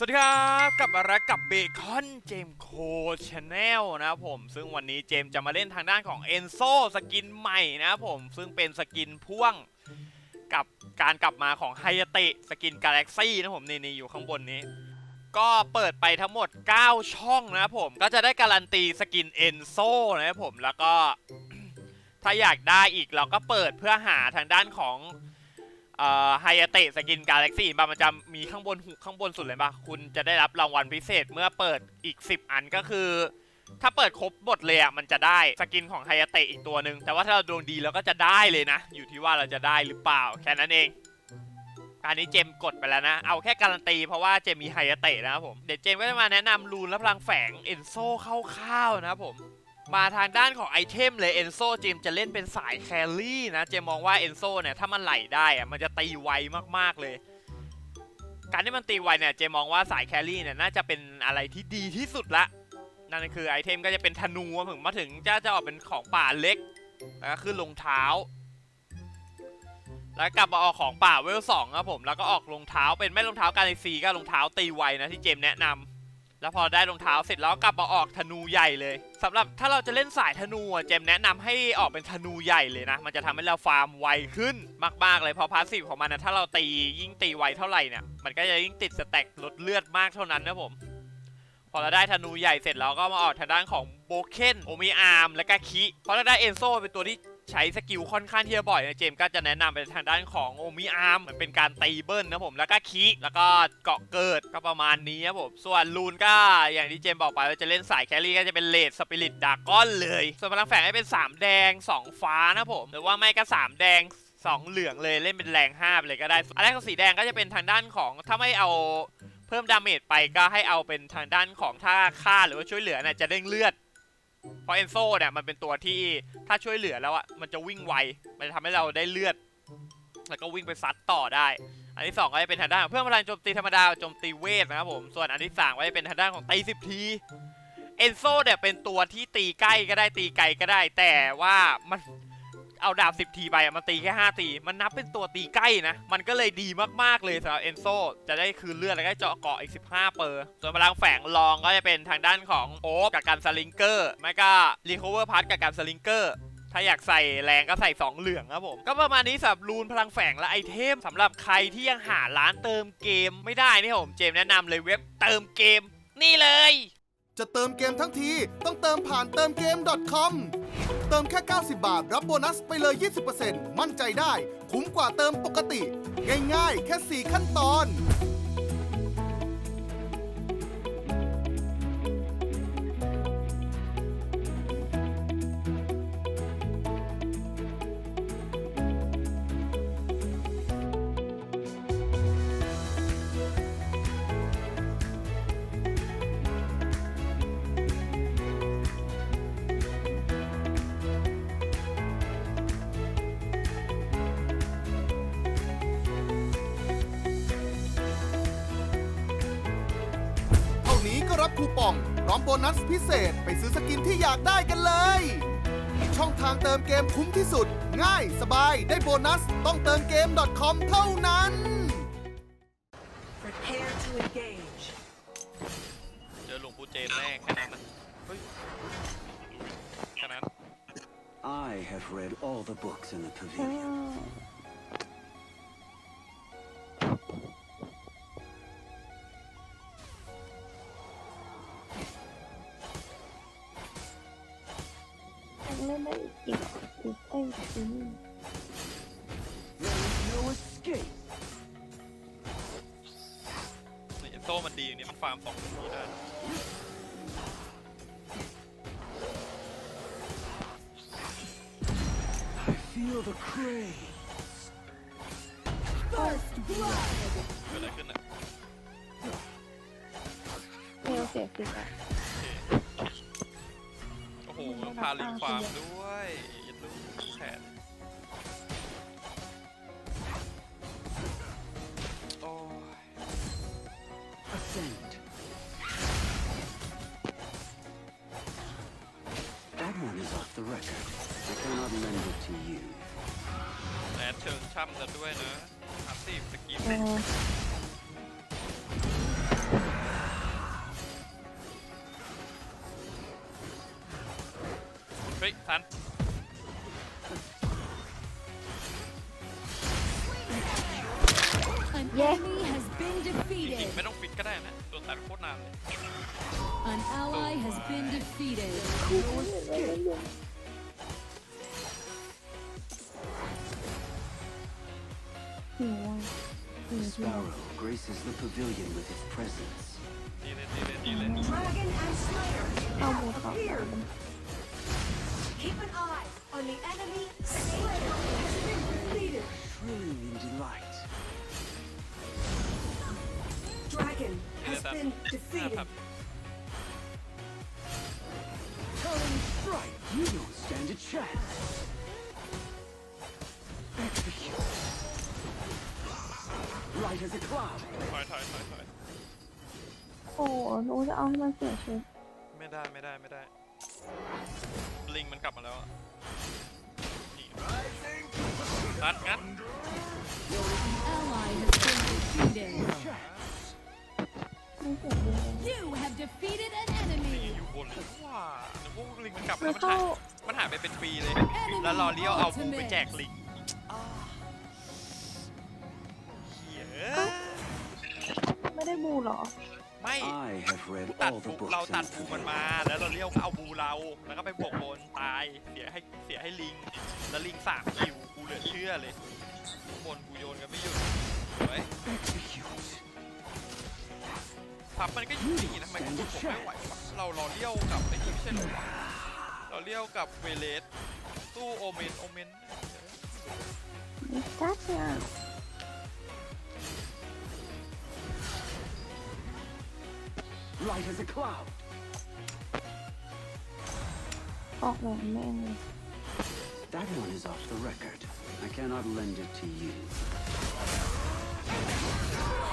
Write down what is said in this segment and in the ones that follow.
สวัสดีครับกลับมารักกับเบคอนเจมโคชแนลนะครับผม ซึ่งวันนี้เจมจะมาเล่นทางด้านของเอนโซสกินใหม่นะครับผม ซึ่งเป็นสกินพ่วง กับการกลับมาของไฮยาเตะสกินกาแล็กซี่นะผมนี่นี่อยู่ข้างบนนี้ ก็เปิดไปทั้งหมด 9 ช่องนะผม ก็จะได้การันตีสกินเอนโซนะครับผมแล้วก็ถ้าอยากได้อีกเราก็เปิดเพื่อหาทางด้านของไฮยาเตะสกินกาแล็กซี่บามันจะมีข้างบนหุข้างบนสุดเลยปะคุณจะได้รับรางวัลพิเศษเมื่อเปิดอีก 10 อันก็คือ ถ้าเปิดครบหมดเลยอะมันจะได้สกินของไฮยาเตะอีกตัวหนึ่งแต่ว่าถ้าเราดวงดีเราก็จะได้เลยนะ อยู่ที่ว่าเราจะได้หรือเปล่าแค่นั้นเองอันนี้เจมกดไปแล้วนะ เอาแค่การันตีเพราะว่าเจมมีไฮยาเตะนะครับผม เดี๋ยวเจมก็จะมาแนะนำรูนและพลังแฝงเอนโซคร่าๆนะครับผมมาทางด้านของไอเทมเลยเอนโซเจมจะเล่นเป็นสายแครี่นะ เจมมองว่าเอนโซเนี่ยถ้ามันไหลได้อะมันจะตีไวมากๆเลย การที่มันตีไวเนี่ยเจมมองว่าสายแครี่เนี่ยน่าจะเป็นอะไรที่ดีที่สุดละ นั่นคือไอเทมก็จะเป็นธนูถึงมาถึงจะจะออกเป็นของป่าเล็กแล้วก็ขึ้นรองเท้า แล้วกลับมาออกของป่าเวลสองครับผมแล้วก็ออกรองเท้าเป็นไม่รองเท้าการซีก็รองเท้าตีไวนะที่เจมแนะนำแล้วพอได้รองเท้าเสร็จแล้วกลับมาออกธนูใหญ่เลยสำหรับถ้าเราจะเล่นสายธนูเจมแนะนำให้ออกเป็นธนูใหญ่เลยนะ มันจะทำให้เราฟาร์มไวขึ้นมากๆเลยเพราะพาสซีฟของมันนะถ้าเราตียิ่งตีไวเท่าไหร่เนี่ยมันก็จะยิ่งติดสแต็กลดเลือดมากเท่านั้นนะผม พอเราได้ธนูใหญ่เสร็จแล้วก็มาออกทางด้านของโบเคนโอมิอาร์มและก็คิเพราะเราได้เอนโซเป็นตัวที่ใช้สกิลค่อนข้างที่จะบ่อยนะเจมก็จะแนะนำไปทางด้านของโอมิอาร์มเหมือนเป็นการตีเบิ้ลนะผมแล้วก็คิแล้วก็เกาะเกิดก็ประมาณนี้ครับผมส่วนลูนก็อย่างที่เจมบอกไปว่าจะเล่นสายแครี่ก็จะเป็นเลดสปิริตดาก้อนเลย ส่วนพลังแฝงให้เป็น 3 แดง 2 ฟ้านะผม หรือว่าไม่ก็ 3 แดง2เหลืองเลยเล่นเป็นแรง5ไปเลยก็ได้ อันแรกของสีแดงก็จะเป็นทางด้านของถ้าไม่เอา เพิ่มดาเมจไปก็ให้เอาเป็นทางด้านของถ้าฆ่าหรือว่าช่วยเหลือเนี่ยจะเด้งเลือดเพราะเอนโซเนี่ยมันเป็นตัวที่ถ้าช่วยเหลือแล้วอะมันจะวิ่งไว มันจะทำให้เราได้เลือด แล้วก็วิ่งไปซัดต่อได้ อันที่สองก็จะเป็นทางด้านเพิ่มพลังโจมตีธรรมดาโจมตีเวทนะครับผมส่วนอันที่สามก็จะเป็นทางด้านของตีสิบทีเอนโซเนี่ยเป็นตัวที่ตีใกล้ก็ได้ตีไกลก็ได้ แต่ว่ามัน เอาดาบ10ทีไปมันตีแค่5ตี มันนับเป็นตัวตีใกล้นะ มันก็เลยดีมากๆเลยสำหรับเอนโซจะได้คืนเลือดแล้วก็เจาะเกาะอีก 15 เปอร์ส่วนพลังแฝงรองก็จะเป็นทางด้านของโอ๊กกับการสลิงเกอร์ไม่ก็รีคอเวอร์พัทกับการสลิงเกอร์ถ้าอยากใส่แรงก็ใส่ 2 เหลืองครับผม ก็ประมาณนี้สำหรับรูนพลังแฝงและไอเทมสำหรับใครที่ยังหาร้านเติมเกมไม่ได้นี่ผมเจมแนะนำเลยเว็บเติมเกม นี่เลย จะเติมเกมทั้งที ต้องเติมผ่านเติมเกม .com เติมแค่ 90 บาท รับโบนัสไปเลย 20%มั่นใจได้ คุ้มกว่าเติมปกติ ง่ายๆ แค่ 4 ขั้นตอน คูปองพร้อมโบนัสพิเศษไปซื้อสกินที่อยากได้กันเลย ช่องทางเติมเกมคุ้มที่สุด ง่ายสบายได้โบนัสต้องเติมเกม .com เท่านั้น Prepare to engage. เจอหลวงปู่เจมส์แน่แค่นั้นนะเฮ้ยแค่นั้น I have read all the books in the pavilion. ไม่ได้อีกอีกใกล้ถึง There is no escape. นี่เอนโซมันดีอย่างนี้มันฟาร์มสองทีได้เกิดอะไรขึ้นอะเมลเสียฟิกอะ พาลิงความด้วยยัดลูกแขนโอ้ยแอดเชิงช่ำแล้วด้วยเนอะอัพสิบสกิป เอย เฮ้ยทัน An Yeah. enemy has been จริง defeated. ๆไม่ต้องฟิตก็ได้นะตัวตัดโคตรนานเลย An ally has been defeated. หิวอ่ะหิว The sparrow graces the pavilion with its presence. ดีเลยดีเลยดีเลย Dragon and Slayer เอาหมูทอด appeared. Keep an eye on the enemy. Slayer has been defeated. Thrilling in delight. Dragon ดีเลย has ทัน been ห้า defeated. พัน Telling strike. You don't stand a chance. Execute. Light as a cloud. ถอยถอยถอยถอย โอ้โหหนูจะเอาให้มันเสียชีวิต ไม่ได้ไม่ได้ไม่ได้ ลิงมันกลับมาแล้วอะนี่ตัดงั้น Ally has been defeated. ไม่เสียดีเลย You have defeated an ลิง enemy. อยู่บนเลยว้านึกว่าลิงมันกลับมาแล้แล้ววมันเข้าหายมันหายไปเป็นปีเลย แล้วรอเลี้ยวเอาบูไปแจกลิงอ้าวเหี้ยไม่ได้บูเหรอ ไม่ I have read ตัด all บู the books เรา in ตัด the บูมัน pavilion. มา แล้วเราเลี้ยวก็เอาบูเราแล้วก็ไปบวกบนตายเสียให้เสียให้ลิง แล้วลิงสามคิวกูเหลือเชื่อเลยบนกูโยนกันไม่หยุดสวย Execute. พับมันก็อยู่ดีนะทำไมกูผมไม่ไหววะเราเราเลี้ยวกับไอ้นี่ไม่ใช่เหรอวะเราเลี้ยวกับเวเลสตู้โอเมนโอเมนมิกัส Light as a cloud. ออกแบบแม่งเลย That one is off the record. I cannot lend it to you.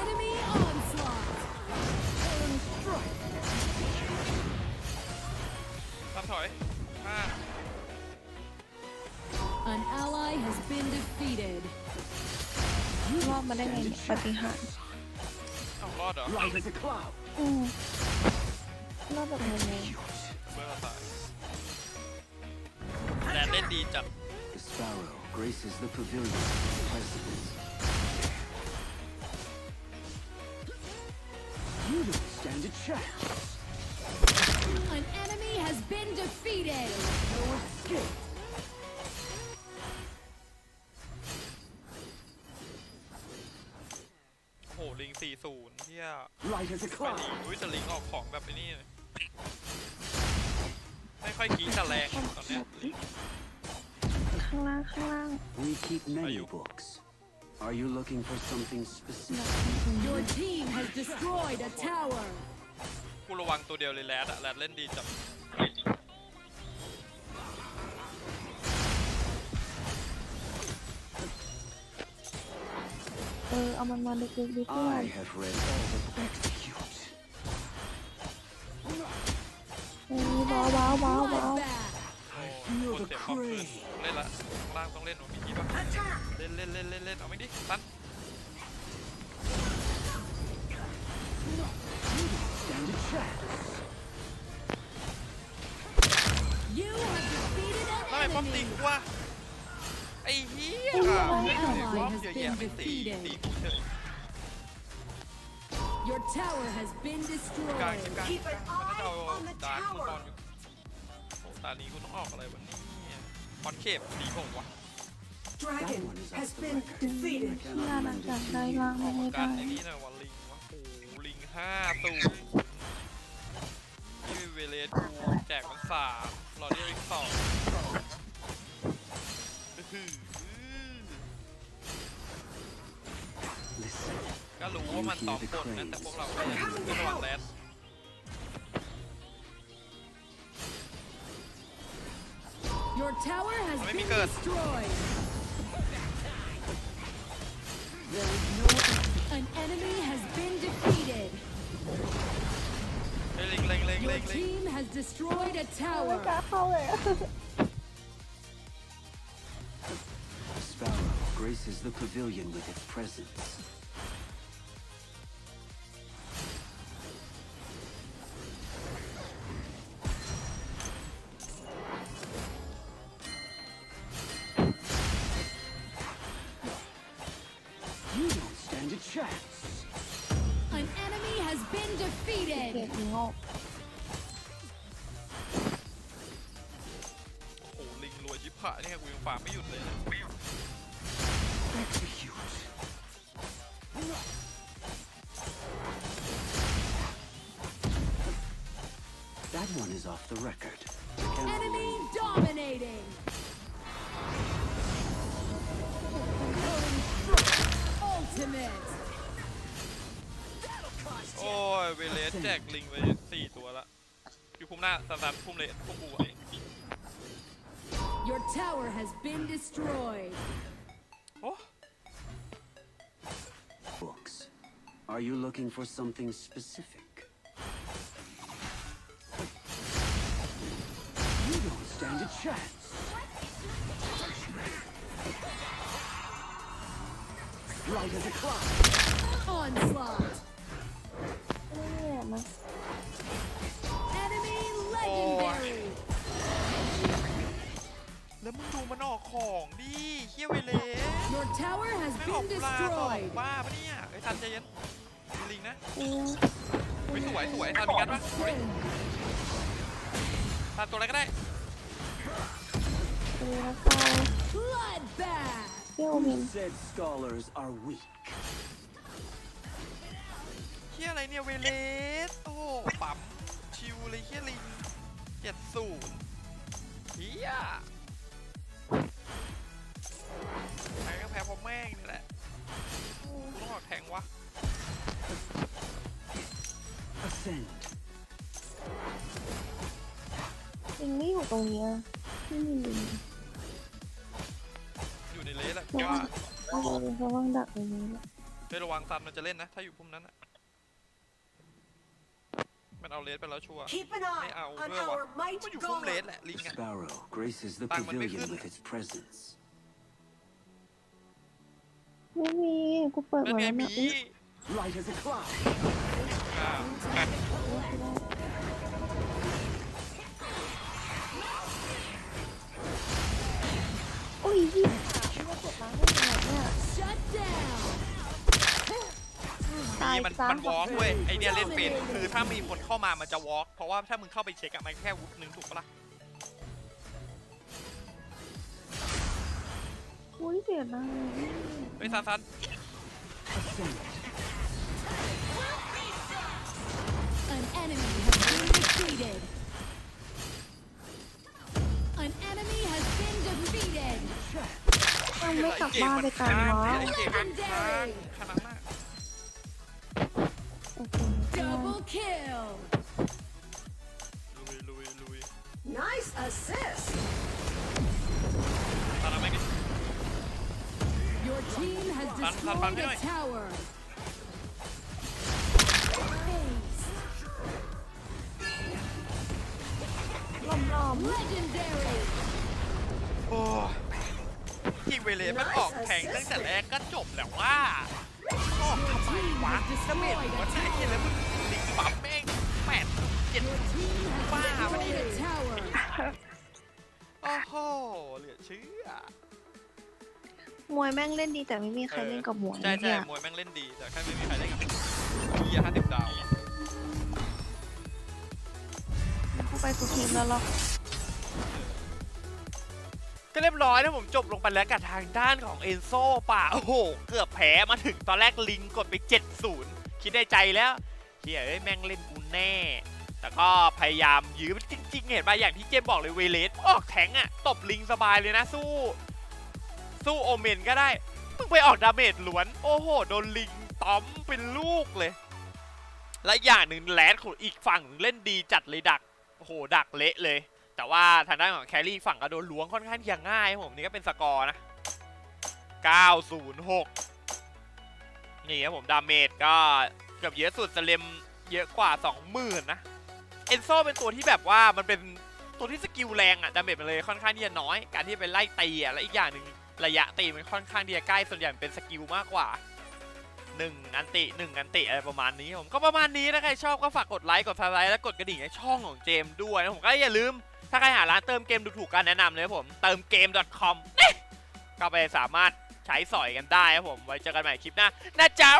Enemy onslaught. ตามถอยห้า An ally has been defeated. รอบมาได้ไงเนี่ยปฏิหารย์ เอารอดเหรอ Light as a cloud. อืมรอบแบบนี้เบอร์เราตายแดนเล่นดีจัด The sparrow graces the pavilion with its presence. You don't stand a chance. An enemy has been defeated. No escape. ลิง40เที่ย Light as a ไปดี cloud. อุ้ยแต่ลิงออกของแบบไอ้นี่เลยไม่ค่อยกี้แต่แรงตอนเนี้ยข้างล่างข้างล่าง We keep many you- books. Are you looking for something specific? Your team has destroyed a tower. กูระวังตัวเดียวเลยแรดอะแรดเล่นดีจัด เออเอามันมาดึกๆดีเพื่อน I have read all the execute. เออว้าวว้าวว้าวว้าว Bloodbath. Feel คน the เสียความคืน crane. เล่นละข้างล่างต้องเล่นหนูมีกี้ป่ะเล่นเล่นเล่นเล่นเล่นเอาไม่ดิตัน Stand a chance. You have defeated ทำไม an ป้อมตี enemy. กูวะไอ้เหี้ย An ป้อม ally เยอะ has แยะ been ไม่ตี defeated. ตีกูเฉย Your tower has been กลาง destroyed. กลาง Keep an มันน่าจะ eye เอา on the ดาร์กมังกร tower. อยู่โอ้ตานี้กูต้องออกอะไรวันนี้คอนเคปดีผมวะ Dragon one is has off the been record. defeated. ที่ร้านอาหารได้ล่างออกไม่กัได้นไอ้นี่หน่อยวันลิงวะโอ้โหลิงห้าตูนี่เวเลสกูแจกมันสามรอเรียกอีกสองอื้อหือ Listen. ก็รู้ว่ามันตอมบนนะแต่พวกเราก็ยังคือระวังแรด Your tower has Let me been go. destroyed. There is no An enemy has been defeated. เฮ้ยเล็งเล็งเล็ง Your เล็งเล็ง team has destroyed a ไม่ tower. กล้าเข้าเลยอะ graces the pavilion with its presence. You don't stand a chance. An enemy has been เก็ defeated. บงอก โอ้โหลิงรวยชิบหายเนี่ยกูยังฟาร์มไม่หยุดเลยนะ That one is off the record. I cannot Enemy lend- dominating. Ultimate. โอ้ยเวเลสแจกลิงไปสี่ตัวละอยู่พุ่มหน้าสามสามพุ่มเลยพวกกูอะ Your tower has been destroyed. โอ้ Books. Are you looking for something specific? Stand a chance. Light as a cloud. Onslaught. เนี่ยมา Enemy legendary. แล้วมึงดูมันออกของดิเฮียเวเลส Your tower has ไม่ออก been ปลาต่อ destroyed. บ้าปะเนี่ยไอ้ยทันใจเย็นลิงนะอืมไม่สวยสวยทันมีกันปะเอาดิทันตัวอะไรก็ได้ ดูแล้วก็เที่ยวมิน Said scholars are weak. เฮียอะไรเนี่ยเวเลสโอ้โหปั๊มชิวเลยเฮียลิงเจ็ดศูนเฮียแพ้ก็แพ้เพราะแม่งนี่แหละกูต้องออกแทงวะ Ascend. ลิงไม่อยู่ตรงเนี้ยไม่มีลิง ราะว่าว่าเอาลิงเขาวางดักตรงนี้แหละไประวังซันมันจะเล่นนะ ถ้าอยู่พุ่มนั้นอะมันเอาเลสไปแล้วชัวร์ Keep an eye Hey, ow, on where wa- our might มันอยู่พุ่มเลส golem. แหละลิงอะ Sparrow graces the Bang, man, may pavilion ขึ้น with its presence. ไม่มีกูเปิดนั่นมาไงแล้วหมีนะอุ๊ย Light as a cloud. ซ้ำมันวอล์กเว้ยไอเนี่ยเล่นเป็นคือถ้ามีคนเข้ามามันจะวอล์กเพราะว่าถ้ามึงเข้าไปเช็คอะมันแค่วุบนึงถูกปะล่ะอุ้ยเสียดายเฮ้ยซันซัน Ascend. An enemy has been defeated. An enemy has been defeated. ยังไม่กลับบ้านไปกันวะ ไอเกมมันค้างขนาด kill. ลุยลุยลุย Nice assist. ตอนนั้นไม่กิน Your team has Run, run, destroyed run, a run. tower. Ace. ล้อมล้อม Legendary. โอ้ยิงเวเลมันออกแข่งตั้งแต่แรกก็จบแล้วว่าออกทำไมวะจะเม็ดหัวใจแล้วมึง เจ็ด Your team has Wow, destroyed a what tower. โอ้โหเหลือเชื่อมวยแม่งเล่นดีแต่ไม่มีใครเล่นกับมวยใช่ใช่เนี่ยมวยแม่งเล่นดีแต่แค่ไม่มีใครเล่นกับเฮียห้าสิบดาวเข้าไปทุกทีมแล้วหรอกก็เรียบร้อยนะผมจบลงไปแล้วกับทางด้านของเอนโซป่าโอ้โห เกือบแพ้มาถึงตอนแรกลิงกดไป 7-0 คิดในใจแล้วเฮียเอ้ยแม่งเล่นกูแน่ แต่ก็พยายามยื้อจริง ๆ เห็นป่ะอย่างที่เจมบอกเลยเวเลสออกแทงอะตบลิงสบายเลยนะสู้ สู้โอเมนก็ได้มึงไปออกดาเมจล้วน โอ้โห โดนลิงต้อมเป็นลูกเลย และอย่างหนึ่งแรดของอีกฝั่งเล่นดีจัดเลยดักโอ้โหดักเละเลย แต่ว่าทางด้านของแครี่ฝั่งก็โดนล้วงค่อนข้างที่จะง่ายผมนี่ก็เป็นสกอร์นะ 906 นี่ครับผมดาเมจก็เกือบเยอะสุดสเลมเยอะกว่า 20,000 นะ อนโซเป็นตัวที่แบบว่ามันเป็นตัวที่สกิลแรงอะดาเมจมันเลยค่อนข้างที่จะน้อย การที่ไปไล่ตีอะและอีกอย่างหนึ่งระยะตีมันค่อนข้างที่จะใกล้ส่วนใหญ่เป็นสกิลมากกว่าหนึ่งอันติหนึ่งอันติอะไรประมาณนี้ผมก็ประมาณนี้นะใครชอบก็ฝากกดไลค์กดซับสไครต์และกดกระดิ่งให้ช่องของเจมด้วยนะผมก็อย่าลืม ถ้าใครหาร้านเติมเกมถูกๆกันแนะนำเลยผมเติมเกม .com ก็ไปสามารถใช้สอยกันได้ครับผม ไว้เจอกันใหม่คลิปหน้านะจ๊ะ